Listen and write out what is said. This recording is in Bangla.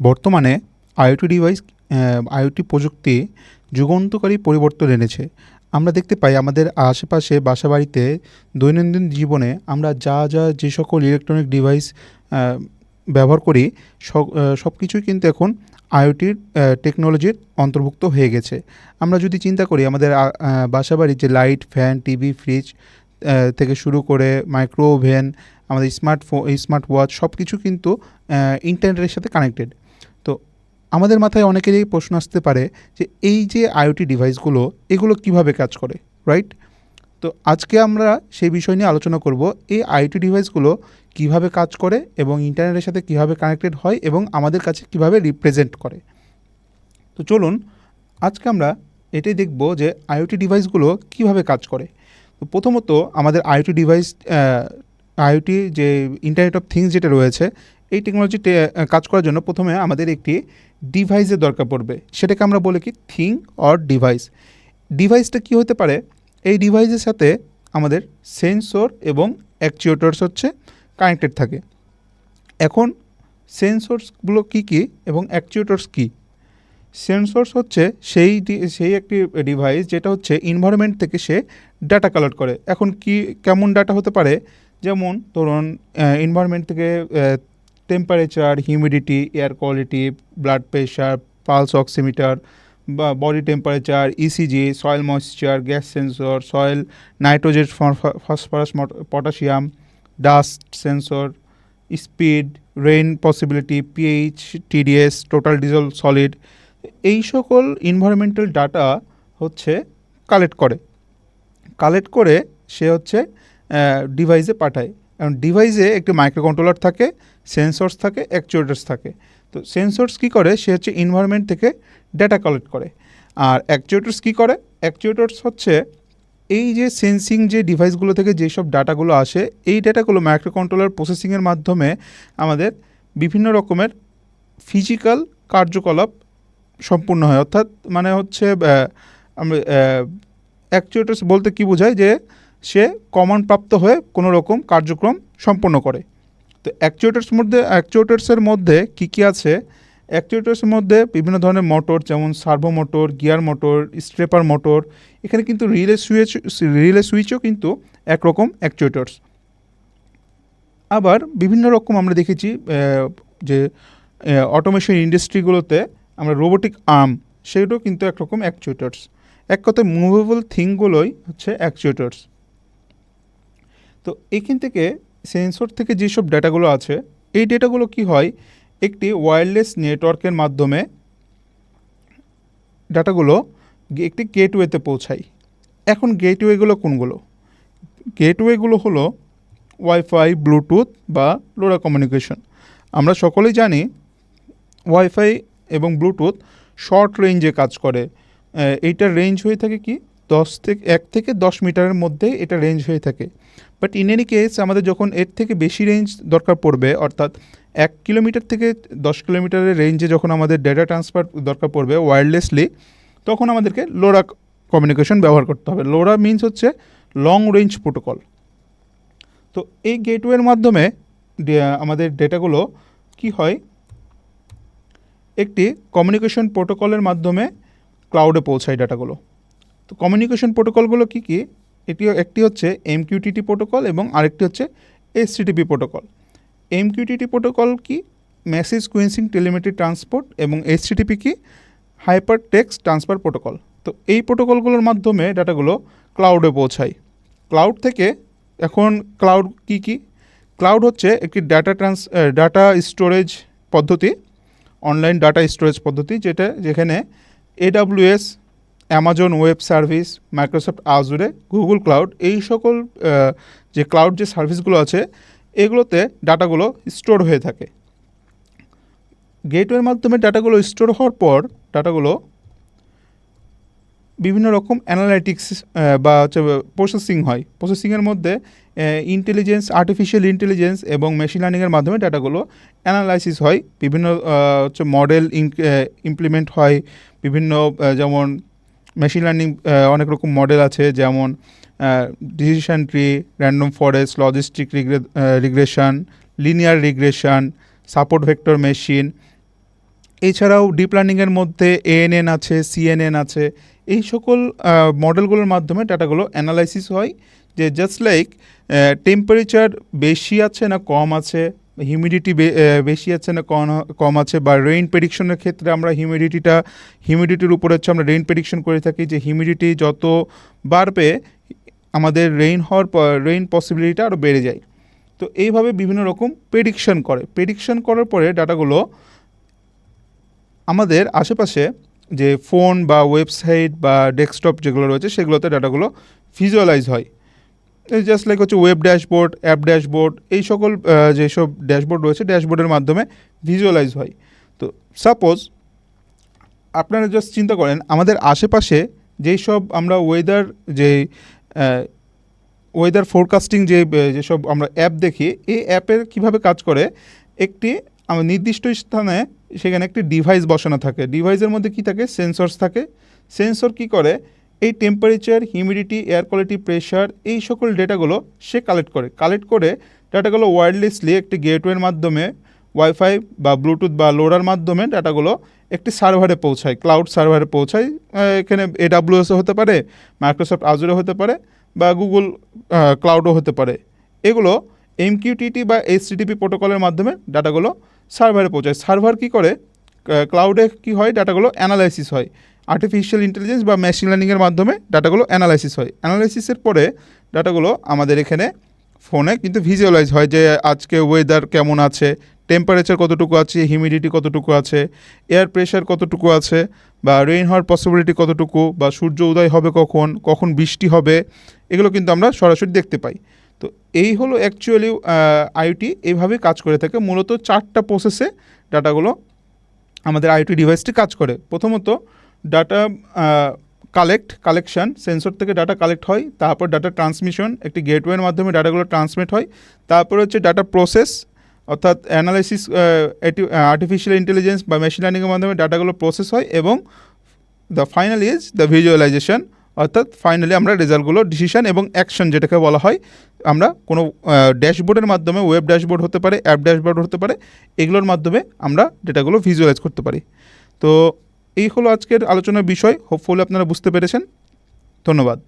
বর্তমানে আইওটি ডিভাইস আইওটি প্রযুক্তি যুগান্তকারী পরিবর্তন এনেছে। আমরা দেখতে পাই আমাদের আশেপাশে বাসাবাড়িতে দৈনন্দিন জীবনে আমরা যা যা যে সকল ইলেকট্রনিক ডিভাইস ব্যবহার করি, সব কিছুই কিন্তু এখন আইওটির টেকনোলজির অন্তর্ভুক্ত হয়ে গেছে। আমরা যদি চিন্তা করি আমাদের বাসা বাসাবাড়ির যে লাইট ফ্যান টিভি ফ্রিজ থেকে শুরু করে মাইক্রো ওভেন আমাদের স্মার্টফোন স্মার্ট ওয়াচ সব কিছু কিন্তু ইন্টারনেটের সাথে কানেক্টেড আমাদের মাথায় অনেকেরই প্রশ্ন আসতে পারে যে এই যে আইওটি ডিভাইসগুলো এগুলো কীভাবে কাজ করে রাইট তো আজকে আমরা সেই বিষয় নিয়ে আলোচনা করব, এই আইওটি ডিভাইসগুলো কীভাবে কাজ করে এবং ইন্টারনেটের সাথে কীভাবে কানেক্টেড হয় এবং আমাদের কাছে কীভাবে রিপ্রেজেন্ট করে। তো চলুন, আজকে আমরা এটাই দেখব যে আইওটি ডিভাইসগুলো কীভাবে কাজ করে। তো প্রথমত আমাদের আইওটি ডিভাইস আইওটি যে ইন্টারনেট অফ থিংস যেটা রয়েছে এই টেকনোলজি কাজ করার জন্য প্রথমে আমাদের একটি ডিভাইসের দরকার পড়বে। সেটাকে আমরা বলি কি থিং অর ডিভাইস ডিভাইসটা কি হতে পারে? এই ডিভাইসের সাথে আমাদের সেন্সর এবং অ্যাকচুয়েটরস হচ্ছে কানেক্টেড থাকে। এখন সেন্সরসগুলো কী কী এবং অ্যাকচুয়েটরস কী? সেন্সরস হচ্ছে সেই সেই একটি ডিভাইস যেটা হচ্ছে ইনভায়রনমেন্ট থেকে সে ডাটা কালেক্ট করে। এখন কি, কেমন ডাটা হতে পারে? যেমন ধরুন এনভায়রনমেন্ট থেকে temperature humidity air quality blood pressure pulse oximeter বা body temperature ECG soil moisture gas sensor soil nitrogen phosphorus potassium dust sensor speed rain possibility pH TDS total dissolved solid এই সকল ইনভায়রনমেন্টাল ডাটা হচ্ছে কালেক্ট করে। কালেক্ট করে সে হচ্ছে ডিভাইসে পাঠায়। এবং ডিভাইসে একটি মাইক্রো কন্ট্রোলার থাকে সেন্সর্স থাকে অ্যাকচুয়েটার্স থাকে। তো সেন্সর্স কী করে? সে হচ্ছে ইনভায়রনমেন্ট থেকে ডেটা কালেক্ট করে। আর অ্যাকচুয়েটার্স কী করে? অ্যাকচুয়েটার্স হচ্ছে এই যে সেন্সিং যে ডিভাইসগুলো থেকে যেসব ডাটাগুলো আসে, এই ডাটাগুলো মাইক্রো কন্ট্রোলার প্রসেসিংয়ের মাধ্যমে আমাদের বিভিন্ন রকমের ফিজিক্যাল কার্যকলাপ সম্পূর্ণ হয়। অর্থাৎ মানে হচ্ছে অ্যাকচুয়েটার্স বলতে কী বোঝায় যে সে কমন প্রাপ্ত হয়ে কোনো রকম কার্যক্রম সম্পন্ন করে। তো অ্যাকচুয়েটার্স মধ্যে অ্যাকচুয়েটার্সের মধ্যে কী কী আছে? অ্যাকচুয়েটার্সের মধ্যে বিভিন্ন ধরনের মোটর যেমন servo motor gear motor stepper motor এখানে কিন্তু রিলে সুইচ রিলে সুইচও কিন্তু একরকম অ্যাকচুয়েটার্স আবার বিভিন্ন রকম আমরা দেখেছি যে অটোমেশন ইন্ডাস্ট্রিগুলোতে আমরা রোবোটিক আর্ম সেগুলো কিন্তু একরকম অ্যাকচুয়েটার্স এক কথায় মুভেবল থিংগুলোই হচ্ছে অ্যাকচুয়েটার্স তো এখান থেকে সেন্সর থেকে যেসব ডেটাগুলো আছে, এই ডেটাগুলো কি হয়? একটি ওয়্যারলেস নেটওয়ার্কের মাধ্যমে ডাটাগুলো একটি গেটওয়েতে পৌঁছায়। এখন গেটওয়েগুলো কোনগুলো? গেটওয়েগুলো হলো ওয়াইফাই ব্লুটুথ বা লোরা কমিউনিকেশন আমরা সকলেই জানি ওয়াইফাই এবং ব্লুটুথ শর্ট রেঞ্জে কাজ করে। এইটার রেঞ্জ হয়ে থাকে কি? দশ থেকে, এক থেকে দশ মিটারের মধ্যে এটা রেঞ্জ হয়ে থাকে। বাট ইন এনি কেস আমাদের যখন এর থেকে বেশি রেঞ্জ দরকার পড়বে, অর্থাৎ এক কিলোমিটার থেকে দশ কিলোমিটারের রেঞ্জে যখন আমাদের ডেটা ট্রান্সফার দরকার পড়বে ওয়্যারলেসলি তখন আমাদেরকে লোরা কমিউনিকেশন ব্যবহার করতে হবে। লোরা মিনস হচ্ছে লং রেঞ্জ প্রোটোকল তো এই গেটওয়ের মাধ্যমে আমাদের ডেটাগুলো কি হয়? একটি কমিউনিকেশন প্রোটোকলের মাধ্যমে ক্লাউডে পৌঁছায় ডাটাগুলো তো কমিউনিকেশন প্রোটোকলগুলো কী কী? এটি একটি হচ্ছে এমকিউটিটি প্রোটোকল এবং আরেকটি হচ্ছে এসটিটিপি প্রোটোকল এমকিউটিটি প্রোটোকল কি? মেসেজ কুইন্সিং টেলিমেট্রি ট্রান্সপোর্ট এবং এসটিটিপি কি? হাইপার টেক্সট ট্রান্সফার প্রোটোকল তো এই প্রোটোকলগুলোর মাধ্যমে ডাটাগুলো ক্লাউডে পৌঁছায়। ক্লাউড থেকে এখন ক্লাউড কি কি? ক্লাউড হচ্ছে একটি ডাটা ট্রান্স ডাটা স্টোরেজ পদ্ধতি অনলাইন ডাটা স্টোরেজ পদ্ধতি, যেটা, যেখানে AWS Amazon web service Microsoft Azure Google cloud এই সকল যে ক্লাউড যে সার্ভিসগুলো আছে, এগুলোতে ডাটাগুলো স্টোর হয়ে থাকে। গেটওয়ের মাধ্যমে ডাটাগুলো স্টোর হওয়ার পর ডাটাগুলো বিভিন্ন রকম অ্যানালাইটিক্স বা হচ্ছে প্রসেসিং হয়। প্রসেসিংয়ের মধ্যে ইন্টেলিজেন্স আর্টিফিশিয়াল ইন্টেলিজেন্স এবং মেশিন লার্নিংয়ের মাধ্যমে ডাটাগুলো অ্যানালাইসিস হয়। বিভিন্ন হচ্ছে মডেল ইমপ্লিমেন্ট হয়। বিভিন্ন যেমন মেশিন লার্নিং অনেক রকম মডেল আছে, যেমন decision tree random forest logistic regression linear regression support vector machine এছাড়াও ডিপ লার্নিংয়ের মধ্যে এএনএন আছে সিএনএন আছে, এই সকল মডেলগুলোর মাধ্যমে ডাটাগুলো অ্যানালাইসিস হয়, যে জাস্ট লাইক টেম্পারেচার বেশি আছে না কম আছে হিউমিডিটি বেশি আছে না কম আছে বা রেইন প্রেডিকশনের ক্ষেত্রে আমরা হিউমিডিটিটা হিউমিডিটির উপরে হচ্ছে আমরা রেইন প্রেডিকশন করে থাকি যে হিউমিডিটি যত বাড়বে, আমাদের রেইন হওয়ার রেইন পসিবিলিটিটা আরও বেড়ে যায়। তো এইভাবে বিভিন্ন রকম প্রেডিকশন করে। প্রেডিকশন করার পরে ডাটাগুলো আমাদের আশেপাশে যে ফোন বা ওয়েবসাইট বা ডেস্কটপ যেগুলো রয়েছে, সেগুলোতে ডাটাগুলো ভিজুয়ালাইজ হয়। জাস্ট লাইক হচ্ছে ওয়েব ড্যাশবোর্ড অ্যাপ ড্যাশবোর্ড এই সকল যেসব ড্যাশবোর্ড রয়েছে ড্যাশবোর্ডের মাধ্যমে ভিজুয়ালাইজ হয়। তো সাপোজ আপনারা জাস্ট চিন্তা করেন, আমাদের আশেপাশে যেই সব আমরা ওয়েদার যে ওয়েদার ফোরকাস্টিং যে যেসব আমরা অ্যাপ দেখি, এই অ্যাপের কীভাবে কাজ করে? একটি নির্দিষ্ট স্থানে সেখানে একটি ডিভাইস বসানো থাকে। ডিভাইসের মধ্যে কি থাকে? সেন্সরস থাকে। সেন্সর কি করে? এই temperature humidity air quality pressure এই সকল ডেটাগুলো সে কালেক্ট করে। কালেক্ট করে ডাটাগুলো ওয়্যারলেসলি একটি গেটওয়ের মাধ্যমে ওয়াইফাই বা ব্লুটুথ বা লোডার মাধ্যমে ডাটাগুলো একটি সার্ভারে পৌঁছায়। ক্লাউড সার্ভারে পৌঁছায়। এখানে এডাব্লিউএসও হতে পারে মাইক্রোসফট আজুরও হতে পারে বা গুগল ক্লাউডও হতে পারে। এগুলো এমকিউটিটি বা এইচটিটিপি প্রোটোকলের মাধ্যমে ডাটাগুলো সার্ভারে পৌঁছায়। সার্ভার কি করে? ক্লাউডে কি হয়? ডাটাগুলো অ্যানালাইসিস হয়। আর্টিফিশিয়াল ইন্টেলিজেন্স বা মেশিন লার্নিংয়ের মাধ্যমে ডাটাগুলো অ্যানালাইসিস হয়। অ্যানালাইসিসের পরে ডাটাগুলো আমাদের এখানে ফোনে কিন্তু ভিজুয়ালাইজ হয় যে আজকে ওয়েদার কেমন আছে টেম্পারেচার কতটুকু আছে হিউমিডিটি কতটুকু আছে এয়ার প্রেশার কতটুকু আছে, বা রেইন হওয়ার পসিবিলিটি কতটুকু, বা সূর্য উদয় হবে কখন কখন বৃষ্টি হবে, এগুলো কিন্তু আমরা সরাসরি দেখতে পাই। তো এই হলো অ্যাকচুয়ালি আইওটি এইভাবে কাজ করে থাকে। মূলত চারটা প্রসেসে ডাটাগুলো আমাদের আইওটি ডিভাইসটি কাজ করে। প্রথমত ডাটা কালেক্ট কালেকশন সেন্সর থেকে ডাটা কালেক্ট হয়, তারপর ডাটা ট্রান্সমিশন একটি গেটওয়ের মাধ্যমে ডাটাগুলো ট্রান্সমিট হয়, তারপর হচ্ছে ডাটা প্রসেস অর্থাৎ অ্যানালাইসিস আর্টিফিশিয়াল ইন্টেলিজেন্স বা মেশিন লার্নিংয়ের মাধ্যমে ডাটাগুলো প্রসেস হয় এবং the final is the visualization অর্থাৎ ফাইনালি আমরা রেজাল্টগুলো ডিসিশন এবং অ্যাকশন যেটাকে বলা হয়, আমরা কোনো ড্যাশবোর্ডের মাধ্যমে ওয়েব ড্যাশবোর্ড হতে পারে অ্যাপ ড্যাশবোর্ড হতে পারে, এগুলোর মাধ্যমে আমরা ডেটাগুলো ভিজুয়ালাইজ করতে পারি। তো এই হলো আজকের আলোচনার বিষয়। হোপফুলি আপনারা বুঝতে পেরেছেন। ধন্যবাদ।